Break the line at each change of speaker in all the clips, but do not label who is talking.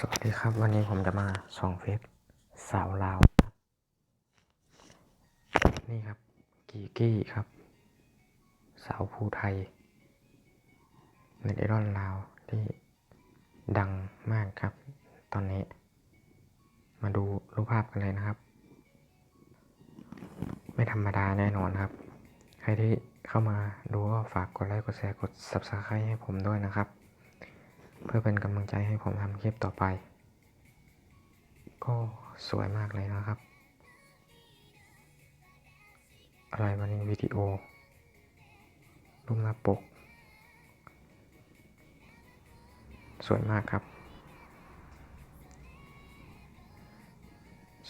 สวัสดีครับ วันนี้ผมจะมาส่องเฟซสาวลาว นี่ครับ กีกี้ครับ สาวภูไทยเน็ตไอดอลลาวที่ดังมากครับ ตอนนี้ มาดูรูปภาพกันเลยนะครับ ไม่ธรรมดาแน่นอนครับ ใครที่เข้ามาดูก็ฝากกดไลค์กดแชร์กด subscribe ให้ผมด้วยนะครับ เพื่อเป็นกำลังใจให้ผมทำคลิปต่อไป ก็สวยมากเลยนะครับ อะไรวันนี้วิดีโอรูปหน้าปก สวยมากครับ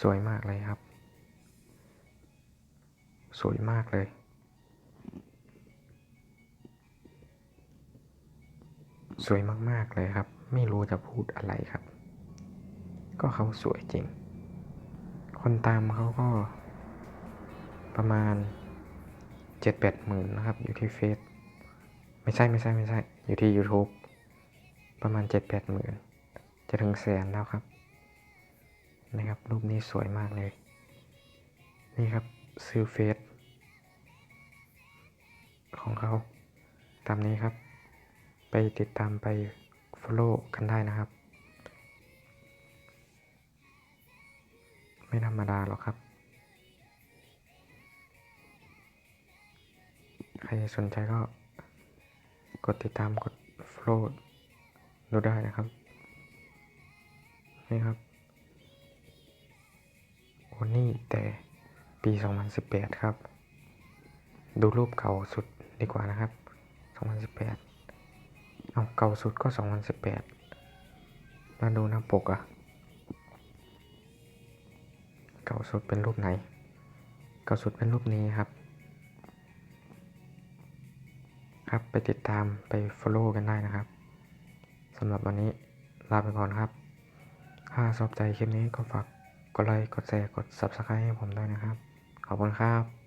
สวยมากเลยครับ สวยมากเลย สวยมากๆเลยครับ ไม่รู้จะพูดอะไรครับ ก็เขาสวยจริง คนตามเขาก็ ประมาณเจ็ดแปดหมื่นนะครับ อยู่ที่เฟซไม่ใช่ไม่ใช่ไม่ใช่ อยู่ที่ YouTube ประมาณเจ็ดแปดหมื่นจะถึงแสนแล้วครับ นะครับ รูปนี้สวยมากเลย นี่ครับซื้อเฟซของเขาตามนี้ครับ ไปติดตามไป follow กันได้นะครับ ไม่ธรรมดาหรอกครับ ใครสนใจก็กดติดตามกด follow ดูได้นะครับ นี่ครับโอ้นี่แต่ปี 2018 ครับ ดูรูปเก่าสุดดีกว่านะครับ 2018 เก่าสุดก็ 2018แล้วดูหน้าปกอะเก่าสุดเป็นรูปไหน เก่าสุดเป็นรูปนี้ครับ ครับไปติดตามไป follow กันได้นะครับสำหรับวันนี้ลาไปก่อนครับ ถ้าชอบใจคลิปนี้ก็ฝากกดไลค์ กดแชร์ กด subscribe ให้ผมด้วยนะครับ ขอบคุณครับ